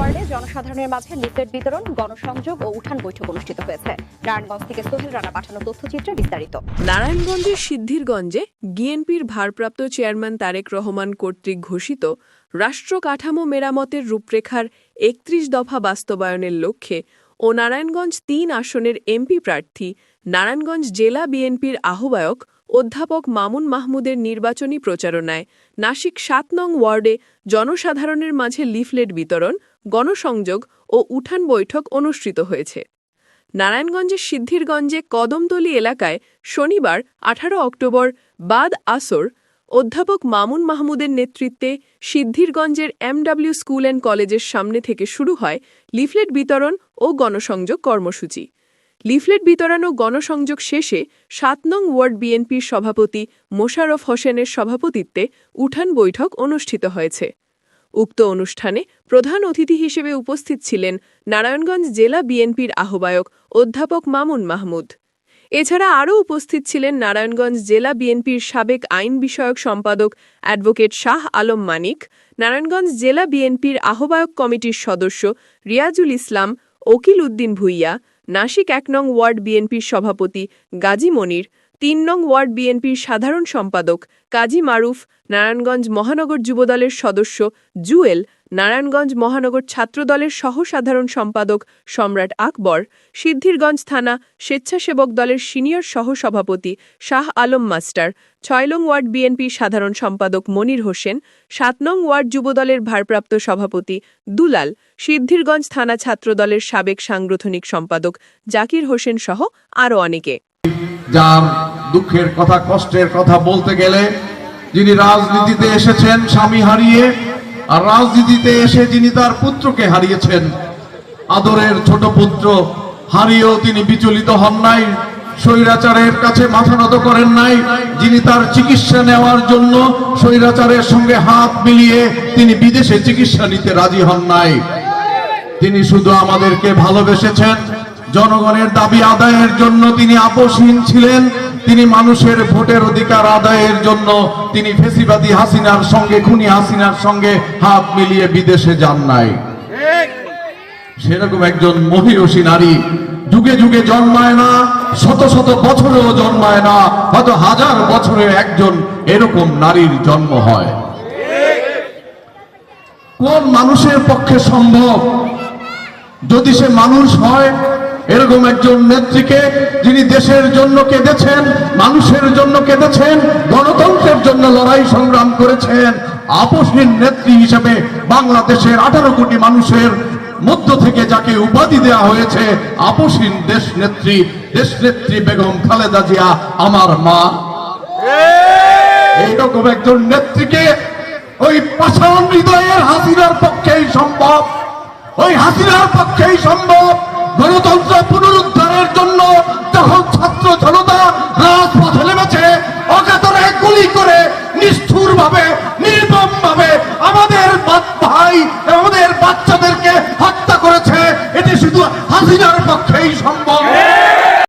জনসাধারণের মাঝে লিফলেট বিতরণ, গণসংযোগ ও উঠান বৈঠক অনুষ্ঠিত হয়েছে। নারায়ণগঞ্জ থেকে সোহেল রানা পাঠানো তথ্যচিত্রে বিস্তারিত। নারায়ণগঞ্জের সিদ্ধিরগঞ্জে বিএনপির ভারপ্রাপ্ত চেয়ারম্যান তারেক রহমান কর্তৃক ঘোষিত রাষ্ট্র কাঠামো মেরামতের রূপরেখার একত্রিশ দফা বাস্তবায়নের লক্ষ্যে ও নারায়ণগঞ্জ তিন আসনের এমপি প্রার্থী, নারায়ণগঞ্জ জেলা বিএনপির আহ্বায়ক অধ্যাপক মামুন মাহমুদের নির্বাচনী প্রচারণায় নাসিক সাত নং ওয়ার্ডে জনসাধারণের মাঝে লিফলেট বিতরণ, গণসংযোগ ও উঠান বৈঠক অনুষ্ঠিত হয়েছে। নারায়ণগঞ্জের সিদ্ধিরগঞ্জে কদমতলী এলাকায় শনিবার আঠারো অক্টোবর বাদ আসর অধ্যাপক মামুন মাহমুদের নেতৃত্বে সিদ্ধিরগঞ্জের এমডব্লিউ স্কুল অ্যান্ড কলেজের সামনে থেকে শুরু হয় লিফলেট বিতরণ ও গণসংযোগ কর্মসূচি। লিফলেট বিতরণ ও গণসংযোগ শেষে সাত নং ওয়ার্ড বিএনপির সভাপতি মোশাররফ হোসেনের সভাপতিত্বে উঠান বৈঠক অনুষ্ঠিত হয়েছে। উক্ত অনুষ্ঠানে প্রধান অতিথি হিসেবে উপস্থিত ছিলেন নারায়ণগঞ্জ জেলা বিএনপির আহ্বায়ক অধ্যাপক মামুন মাহমুদ। এছাড়া আরও উপস্থিত ছিলেন নারায়ণগঞ্জ জেলা বিএনপির সাবেক আইন বিষয়ক সম্পাদক অ্যাডভোকেট শাহ আলম মানিক, নারায়ণগঞ্জ জেলা বিএনপির আহ্বায়ক কমিটির সদস্য রিয়াজুল ইসলাম, ওকিল উদ্দিন ভুইয়া নাসিক এক নং ওয়ার্ড বিএনপির সভাপতি গাজী মনির, তিন নং ওয়ার্ড বিএনপির সাধারণ সম্পাদক কাজী মারুফ, নারায়ণগঞ্জ মহানগর যুবদলের সদস্য জুয়েল নারায়ণগঞ্জ মহানগর ছাত্রদলের সহসাধারণ সম্পাদক সম্রাট আকবর, সিদ্ধিরগঞ্জ থানা স্বেচ্ছাসেবক দলের সিনিয়র সহসভাপতি শাহ আলম মাস্টার, ছয় নং ওয়ার্ড বিএনপি সাধারণ সম্পাদক মনির হোসেন, সাত নং ওয়ার্ড যুবদলের ভারপ্রাপ্ত সভাপতি দুলাল, সিদ্ধিরগঞ্জ থানা ছাত্রদলের সাবেক সাংগঠনিক সম্পাদক জাকির হোসেন সহ আরও অনেকে। দুঃখের কথা, কষ্টের কথা বলতে গেলে যিনি রাজনীতিতে এসেছেন, স্বামী হারিয়ে আর রাজনীতিতে এসে যিনি তার পুত্রকে হারিয়েছেন, আদরের ছোট পুত্র, হারিয়েও তিনি বিচলিত হন নাই, স্বৈরাচারের কাছে মাথা নত করেন নাই, যিনি তার চিকিৎসা নেওয়ার জন্য স্বৈরাচারের সঙ্গে হাত মিলিয়ে তিনি বিদেশে চিকিৎসা নিতে রাজি হন নাই। তিনি শুধু আমাদেরকে ভালোবেসেছেন, জনগণের দাবি আদায়ের জন্য তিনি আপোষহীন ছিলেন তিনি মানুষের ভোটের অধিকার আদায়ের জন্য তিনি ফেসিবাদী হাসিনার সঙ্গে, খুনি হাসিনার সঙ্গে হাত মিলিয়ে বিদেশে যান নাই। সেরকম একজন মহিষী নারী যুগে যুগে জন্মায় না, শত শত বছরেও জন্মায় না, হয়তো হাজার বছরে একজন এরকম নারীর জন্ম হয়। কোন মানুষের পক্ষে সম্ভব? যদি সে মানুষ হয় এরকম একজন নেত্রীকে যিনি দেশের জন্য কেঁদেছেন মানুষের জন্য কেঁদেছেন গণতন্ত্রের জন্য লড়াই সংগ্রাম করেছেন আপসহীন নেত্রী হিসেবে বাংলাদেশের আঠারো কোটি মানুষের মধ্য থেকে যাকে উপাধি দেওয়া হয়েছে আপসহীন দেশ নেত্রী দেশ নেত্রী বেগম খালেদা জিয়া আমার মা। এইরকম একজন নেত্রীকে ওই পাষাণ হৃদয়ের হাসিনার পক্ষেই সম্ভব। ওই হাসিনার পক্ষেই সম্ভব। গণতন্ত্র পুনরুদ্ধারের জন্য যখন ছাত্র জনতা